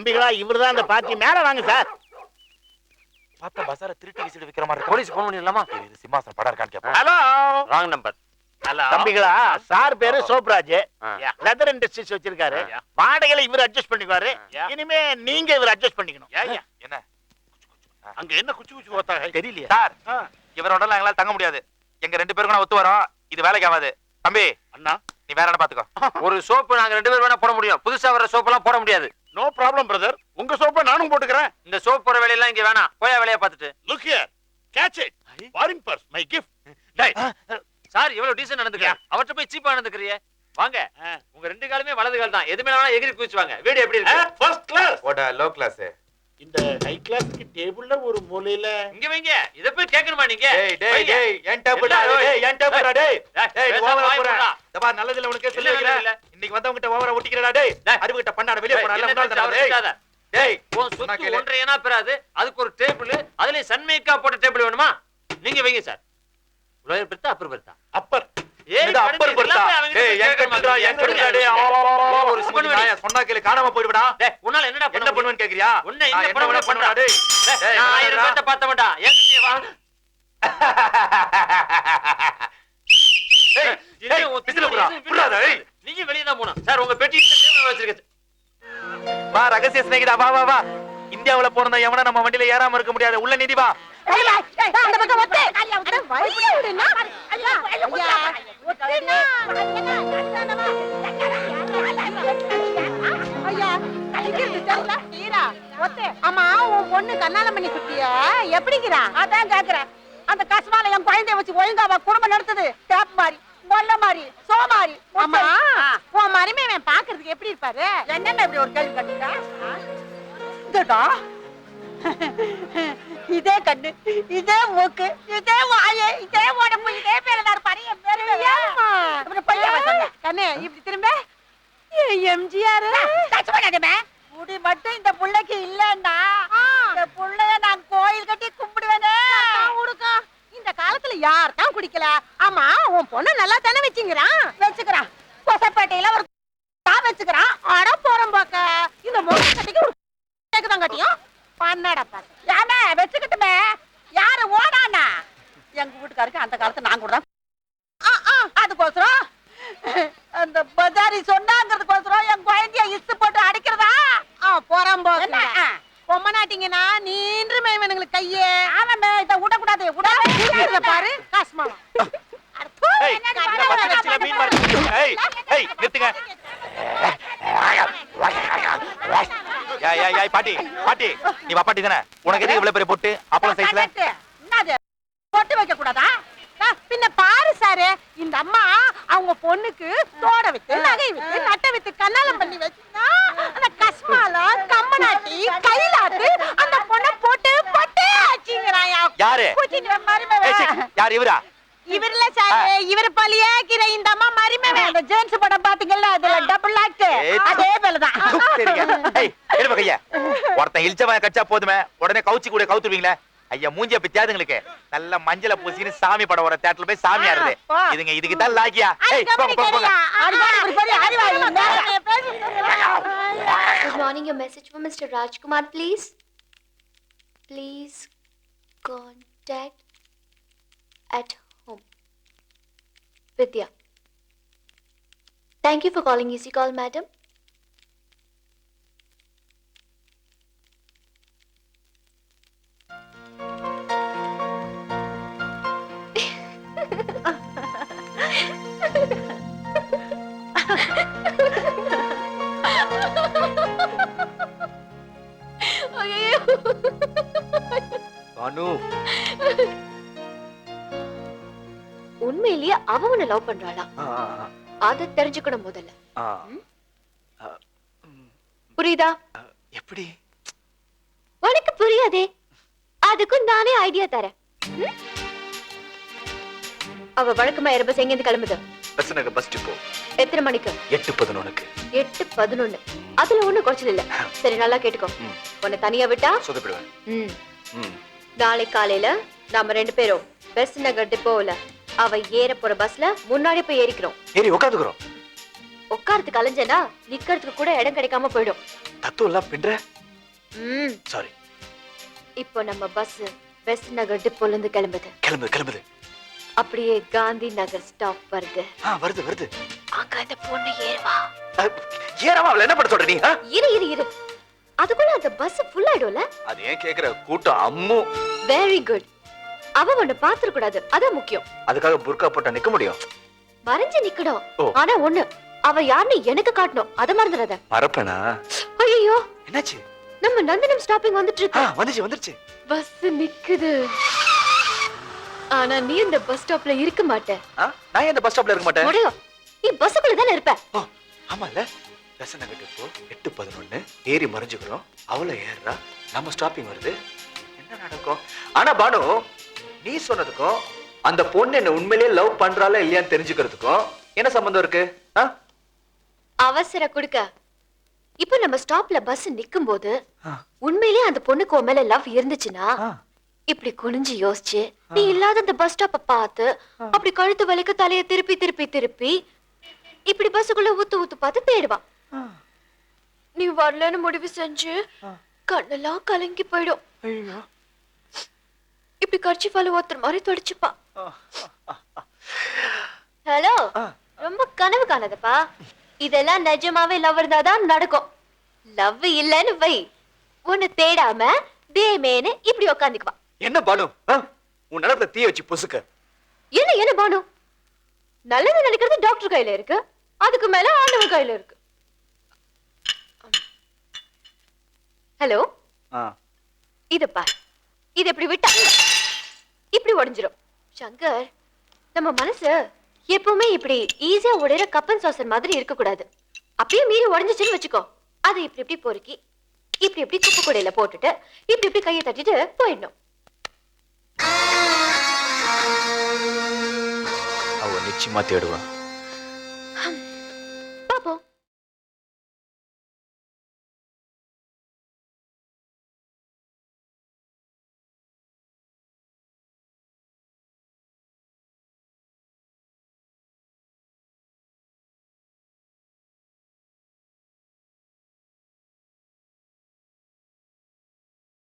தம்பிகளா இவர்தான் அந்த பார்ட்டி மேல வாங்க சார். பார்த்தா பசார திருட்டு விசிடு விக்கிற மாதிரி போலீஸ் போன் பண்ணிடலாமா? இது சிம்மாசனம் படம் இருக்கான்னு கேப்போம். ஹலோ ராங் நம்பர் ஹலோ தம்பிகளா சார் பேரு சோப்ராஜ். லெதர் இண்டஸ்ட்ரீஸ் வச்சிருக்காரு. வாடகையில இவர் அட்ஜஸ்ட் பண்ணிக்குவாரு. இனிமே நீங்க இவர் அட்ஜஸ்ட் பண்ணிக்கணும். என்ன? அங்க என்ன குச்சி குச்சி ஓத்தாங்க தெரியலையா. சார். இவரோட எல்லாம் எங்களால தங்க முடியாது. எங்க ரெண்டு பேருக்கும் நான் ஒத்து வரோம். இது வேலைக்கு ஆகாது. தம்பி அண்ணா. நீ வேற என்ன பாத்துக்கோ ஒரு சோப்பு நாங்க ரெண்டு பேரும் வேணா போட முடியும். புதுசா வர சோப்பெல்லாம் போட முடியாது. நோ ப்ராப்ளம் பிரதர் உங்க சோப்பை நானும் போட்டுக்கிறேன். இந்த சோப் போற வேலையெல்லாம் இங்க வேணாம். போயா வேலையை பார்த்துட்டு. Look here catch it foreign purse my gift டேய் சார் இவ்வளவு டீசன்ட் நடந்துக்கிறேன் அவர்கிட்ட போய் சீப்பா நடந்துக்கிறியே வாங்க. உங்க ரெண்டு காலுமே வலது கால் தான். எது மேல வேணா எகிரி குதிச்சுவாங்க வீடு எப்படி இருக்கு? ஃபர்ஸ்ட் கிளாஸ் ஓட லோ கிளாஸ் இந்த ஹை கிளாஸ்க்கு டேபிள்ல ஒரு மூலையில இங்க வைங்க. இத போய் கேட்கணுமா நீங்க? டேய் டேய். டேய் என் டேபிள் என்ன, டேய்? என் டேபிள் டேய். டேய், ஓவரா போற. நல்லதுல உனக்கு சொல்லி இல்ல, இல்ல, வைக்கிறேன். இன்னைக்கு வந்தவங்க கிட்ட ஓவரா ஒட்டிக்கிறடா டேய். டேய். அறிவு கிட்ட பண்ணாட வெளிய எல்லாம் தெரிஞ்சு அவரை டேய் உன் சொத்து கேளு. ஒன்றரை ஏனா பெறாது அதுக்கு ஒரு டேபிள் அதுல சன்மேக்கா போட்ட டேபிள் வேணுமா? நீங்க வைங்க சார். லோயர் பெருத்தா அப்புறம் பெருத்தா அப்பர் டேய் என் கட்டுடா என் கட்டுடா டேய் ஒரு நாயா சொன்னா கேளு காணாம போயிடுடா டேய் உன்னால என்னடா பண்ண என்ன முடியும்? பண்ணுவேன்னு கேக்குறியா உன்னை நான் என்ன என்ன பண்ண வேணா பண்றா பண்ணுடா டேய் டேய், நான் நான் ஆயிரம் என்னடா? பேர்த்த பார்த்த மாட்டா என்கிட்டயே வா டேய், இது டேய், உன் விசில புறா, புறா, டேய். நீங்க வெளிய தான் போணும் சார் உங்க பெட்டி வச்சிருக்கேன் வா ரகசிய சிநேகிதா வா வா வா இந்தியாவுல பிறந்த எவனா நம்ம வண்டியில ஏறாம இருக்க முடியாது உள்ள நிதி வா அந்த பக்கம் ஒத்து அதான் கேக்குறேன். அந்த கஸ்மால என் குழந்தைய வச்சு ஒழுங்காவா குடும்பம் நடத்துது. டேப் மாதிரி மொல்ல மாதிரி சோ மாதிரி ஆமா. உன் மருமையன் பாக்குறதுக்கு எப்படி இருப்பாரு? என்னென்ன இப்படி ஒரு கேள்வி இதுடா. இதே கண்ணு இதே மூக்கு இதே வாயு இதே உடம்பு இதே பேரு என் பேரு. அப்புறம் பையன் கண்ணு இப்படி திரும்ப. எம்ஜிஆர். முடி மட்டும் இந்த புள்ளைக்கு இல்லன்னா இந்த புள்ளைய நான் கோயில் கட்டி கும்பிடுவேனே உடுக்கா இந்த காலத்துல யார் தான் குடிக்கல? ஆமா உன் பொண்ணு நல்லா தானே வச்சுங்கிறான் வச்சுக்கிறான். கொசப்பேட்டையில ஒரு வச்சுக்கிறான். அட போறோம் பாக்க இந்த மூணு கட்டிக்கு ஒரு கேக்குதான் கட்டியும். பண்ணடா பாத்து ஏமே வச்சுக்கிட்டுமே. யாரு ஓடானா? எங்க வீட்டுக்காருக்கு அந்த காலத்துல நான் கூட ஆ, ஆ, அதுக்கோசரம். அந்த பஜாரி சொன்னாங்கிறதுக்கோசரம் என் குழந்தைய இஸ்து போட்டு அடிக்கிறதா? ஆ போறான் போங்க பொம்மனாட்டிங்கன்னா நீன்று மேவனுங்களுக்கு கையே. ஆமாமே இத விட பாரு. நிறுத்துங்க. ஏய் ஏய் ஏய் பாட்டி பாட்டி நீ பாட்டி தானே? உனக்கு எதுக்கு இவ்வளவு பெரிய பொட்டு? அப்பளம் சைஸ்ல என்னது பொட்டு வைக்க கூடாதா? பின்ன பாரு சாரு இந்த அம்மா அவங்க பொண்ணுக்கு தோட வித்து நகை வித்து நட்டை வித்து கண்ணாலம் பண்ணி வச்சுனா அந்த கஸ்மால கம்மநாட்டி. யார் இவரா இவர்ல சாரு இவர் பழியே கிற இந்த அம்மா மருமவன் அந்த ஜேம்ஸ் படம் பாத்தீங்கல்ல அதுல டபுள் ஆக்ட் அதே ஏய் எடுப்ப கைய ஒருத்தன் இழிச்சவன் கச்சா போதுமே உடனே கவுச்சி கூட கவுத்துருவீங்களே ஐயா மூஞ்சிய பித்தியாதுங்களுக்கு நல்ல மஞ்சள பூசின்னு சாமி படம் வர தேட்டர்ல போய் சாமி போ. இதுங்க இதுக்கு தான் லாக்கியா அது ஏய் போங்க போங்க போங்க Good morning. Your message for at home. Vidya. Thank you for calling Easy Call, madam. அனு உண்மையிலேயே அவ உன்னை லவ் பண்றாளா? அத தெரிஞ்சுக்கணும் முதல்ல. புரியுதா? எப்படி? உனக்கு புரியாதே. அதுக்கும் நானே ஐடியா தரேன்? அவ வழக்கமா இருப்ப எங்கேருந்து கிளம்புது? பஸ் நகர் பஸ் டிப்போ எத்தனை மணிக்கு? எட்டு பதினொன்னுக்கு. எட்டு பதினொன்னு. அதுல ஒண்ணு குறைச்சல் இல்ல. சரி நல்லா கேட்டுக்கோ. உன்னை தனியா விட்டா? சொதப்பிடுவேன். நாளை காலையில நாம ரெண்டு பேரும் பெஸ்ட் நகர் டிப்போல அவ ஏற போற பஸ்ல முன்னாடி போய் ஏறிக்கிறோம். ஏறி உட்காந்துக்கிறோம் உட்காரத்துக்கு அலைஞ்சனா நிக்கிறதுக்கு கூட இடம் கிடைக்காம போயிடும். தத்துவம் எல்லாம் பின்ற. ம். சாரி இப்போ நம்ம பஸ் பெஸ்ட் நகர் டிப்போல இருந்து கிளம்புது. கிளம்புது கிளம்புது. அப்படியே காந்தி நகர் ஸ்டாப் வருது. ஆ வருது வருது. அங்க அந்த பொண்ணு ஏறுவா. ஏறாம அவளை என்ன பண்ண சொல்ற நீ? இரு இரு இரு. அதுக்குள்ள அந்த பஸ் ஃபுல் ஆயிடும்ல? அது ஏன் கேக்குற? கூட்டம் அம்மு வெரி குட் அவ உன்னை பாத்துற கூடாது. அதான் முக்கியம். அதுக்காக புர்கா போட்டா நிக்க முடியும்? மறைஞ்சு நிக்கணும். ஆனா ஒண்ணு அவ யாருன்னு எனக்கு காட்டணும். அத மறந்துடாத. மறப்பனா? ஐயோ என்னாச்சு? நம்ம நந்தனம் ஸ்டாப்பிங் வந்துட்டு இருக்கு. வந்துச்சு வந்துருச்சு. பஸ் நிக்குது. ஆனா நீ இந்த பஸ் ஸ்டாப்ல இருக்க மாட்ட. நான் இந்த பஸ் ஸ்டாப்ல இருக்க மாட்டேன்? முடியும் நீ பஸ்ஸுக்குள்ள தானே இருப்ப. ஆமால ரசன இப்போ எட்டு பதினொன்னு ஏறி மறைஞ்சுக்கிறோம். அவளை ஏறுறா. நம்ம ஸ்டாப்பிங் வருது. என்ன நடக்கும்? ஆனா பானு நீ சொன்னதுக்கும் அந்த பொண்ணு என்ன உண்மையிலேயே லவ் பண்றாளா இல்லையான்னு தெரிஞ்சுக்கிறதுக்கும் என்ன சம்பந்தம் இருக்கு? அவசர குடுக்க. இப்ப நம்ம ஸ்டாப்ல பஸ் நிக்கும் போது. உண்மையிலேயே அந்த பொண்ணுக்கு உன் மேல லவ் இருந்துச்சுன்னா. இப்படி குனிஞ்சு யோசிச்சு நீ இல்லாத அந்த பஸ் ஸ்டாப்ப பார்த்து அப்படி கழுத்து வலிக்க தலைய திருப்பி திருப்பி திருப்பி இப்படி பஸ்ஸுக்குள்ள ஊத்து ஊத்து பார்த்து தேடுவா நீ வரலன்னு முடிவு செஞ்சு கண்ணெல்லாம் கலங்கி போயிடும். இப்படி கர்ச்சிஃபால ஒருத்தர் மாதிரி தொடச்சுப்பா. ஹலோ. ரொம்ப கனவு காணாதப்பா. இதெல்லாம் நிஜமாவே லவ் இருந்தாதான் நடக்கும். லவ் இல்லைன்னு வை. உன்னை தேடாம தேமேன்னு இப்படி உக்காந்துக்குவா. என்ன பானு? உன் நிலத்துல தீ வச்சு பொசுக்க. என்ன என்ன பானு? நல்லது நினைக்கிறது டாக்டர் கையில இருக்கு. அதுக்கு மேல ஆண்டவன் கையில இருக்கு. ஹலோ? இத பார். இது இப்படி விட்டா உடைஞ்சிரும். சங்கர் நம்ம மனசு எப்பவுமே இப்படி ஈஸியா உடையிற கப்பன் சாசர் மாதிரி இருக்க கூடாது அப்படியே மீறி உடைஞ்சிச்சுன்னு வச்சுக்கோ. அதை இப்படி இப்படி பொறுக்கி இப்படி இப்படி குப்பை கூடையில போட்டுட்டு இப்படி இப்படி கையை தட்டிட்டு போயிடணும். அவ நிச்சயமா தேடுவான்